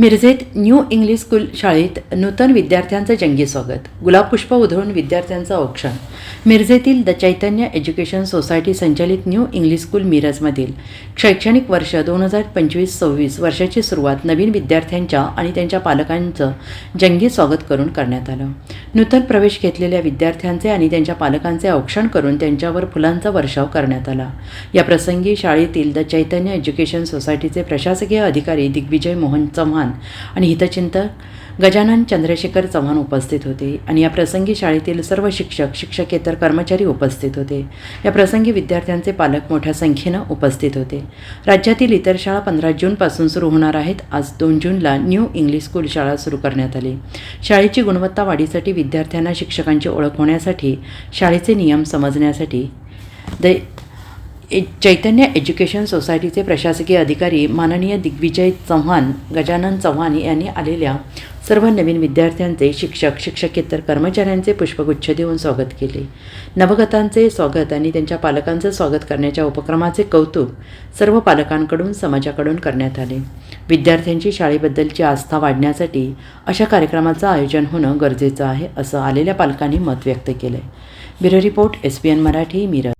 मिरजेत new English school शाळेत नूतन विद्यार्थ्यांचं जंगी स्वागत. गुलाबपुष्प उधळून विद्यार्थ्यांचं औक्षण. मिरजेतील द चैतन्य एज्युकेशन सोसायटी संचालित न्यू इंग्लिश स्कूल मिरजमधील शैक्षणिक वर्ष दोन हजार पंचवीस सव्वीस वर्षाची सुरुवात नवीन विद्यार्थ्यांच्या आणि त्यांच्या पालकांचं जंगी स्वागत करून करण्यात आलं. नूतन प्रवेश घेतलेल्या विद्यार्थ्यांचे आणि त्यांच्या पालकांचे औक्षण करून त्यांच्यावर फुलांचा वर्षाव करण्यात आला. या प्रसंगी शाळेतील द चैतन्य एज्युकेशन सोसायटीचे प्रशासकीय अधिकारी दिग्विजय मोहन चव्हाण आणि हितचिंतक गजानन चंद्रशेखर चव्हाण उपस्थित होते आणि या प्रसंगी शाळेतील सर्व शिक्षक शिक्षकेतर कर्मचारी उपस्थित होते. या प्रसंगी विद्यार्थ्यांचे पालक मोठ्या संख्येनं उपस्थित होते. राज्यातील इतर शाळा पंधरा जूनपासून सुरू होणार आहेत. आज दोन जूनला न्यू इंग्लिश स्कूल शाळा सुरू करण्यात आली. शाळेची गुणवत्ता वाढीसाठी विद्यार्थ्यांना शिक्षकांची ओळख होण्यासाठी शाळेचे नियम समजण्यासाठी द चैतन्य एज्युकेशन सोसायटीचे प्रशासकीय अधिकारी माननीय दिग्विजय चव्हाण गजानन चव्हाण यांनी आलेल्या सर्व नवीन विद्यार्थ्यांचे शिक्षक शिक्षकेतर कर्मचाऱ्यांचे पुष्पगुच्छ देऊन स्वागत केले. नवगतांचे स्वागत आणि त्यांच्या पालकांचं स्वागत करण्याच्या उपक्रमाचे कौतुक सर्व पालकांकडून समाजाकडून करण्यात आले. विद्यार्थ्यांची शाळेबद्दलची आस्था वाढण्यासाठी अशा कार्यक्रमाचं आयोजन होणं गरजेचं आहे असं आलेल्या पालकांनी मत व्यक्त केलं आहे bureau report S P N Marathi Miraj.